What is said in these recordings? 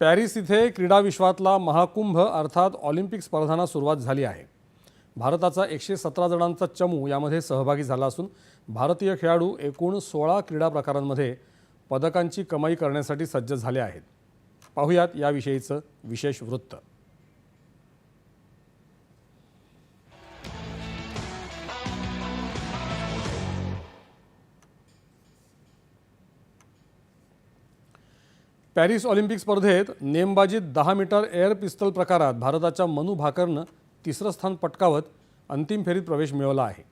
Paris इथे क्रीडा विश्वातला महाकुंभ अर्थात ऑलिम्पिक स्पर्धांना सुरुवात झाली आहे. भारताचा एकशे सतरा जणांचा चमू यामध्ये सहभागी झाला असून भारतीय खेळाडू एकूण सोळा क्रीडा प्रकारांमध्ये पदकांची कमाई करण्यासाठी सज्ज झाले आहेत. पाहुयात याविषयीचं विशेष वृत्त. पॅरिस ऑलिम्पिक स्पर्धेत नेमबाजीत दहा मीटर एअर पिस्तल प्रकारात भारताच्या मनु भाकरनं तिसरं स्थान पटकावत अंतिम फेरीत प्रवेश मिळवला आहे.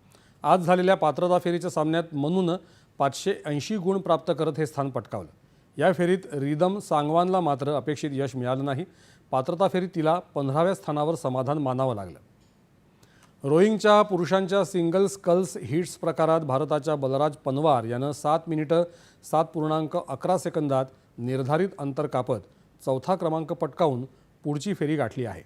आज झालेल्या पात्रता फेरीच्या सामन्यात मनूनं पाचशे ऐंशी गुण प्राप्त करत हे स्थान पटकावलं. या फेरीत रिदम सांगवानला मात्र अपेक्षित यश मिळालं नाही. पात्रता फेरीत तिला पंधराव्या स्थानावर समाधान मानावं लागलं. रोईंगच्या पुरुषांच्या सिंगल स्कल्स हिट्स प्रकारात भारताच्या बलराज पनवार यानं सात मिनिटं सात पूर्णांक अकरा सेकंदात निर्धारित अंतर कापत चौथा क्रमांक पटकावून पुढची फेरी गाठली आहे.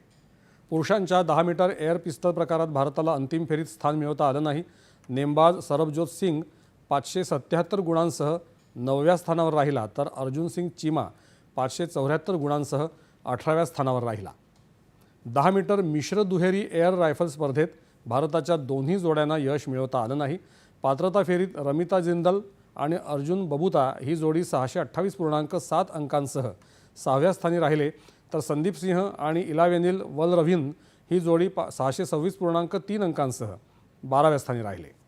पुरुषांच्या दहा मीटर एअर पिस्तल प्रकारात भारताला अंतिम फेरीत स्थान मिळवता आलं नाही. नेमबाज सरबजोत सिंग पाचशे सत्त्याहत्तर गुणांसह नवव्या स्थानावर राहिला तर अर्जुन सिंग चिमा पाचशे चौऱ्याहत्तर गुणांसह अठराव्या स्थानावर राहिला. दहा मीटर मिश्र दुहेरी एअर रायफल स्पर्धेत भारताच्या दोन्ही जोड्यांना यश मिळवता आलं नाही. पात्रता फेरीत रमिता जिंदल आणि अर्जुन बबुता ही जोडी सहाशे अठ्ठावीस पूर्णांक सात अंकांसह सहाव्या स्थानी राहिले. तर संदीप सिंह आणि इलावेनिल वलरवीन ही जोडी पा सहाशे सव्वीस पूर्णांक तीन अंकांसह बाराव्या स्थानी राहिले.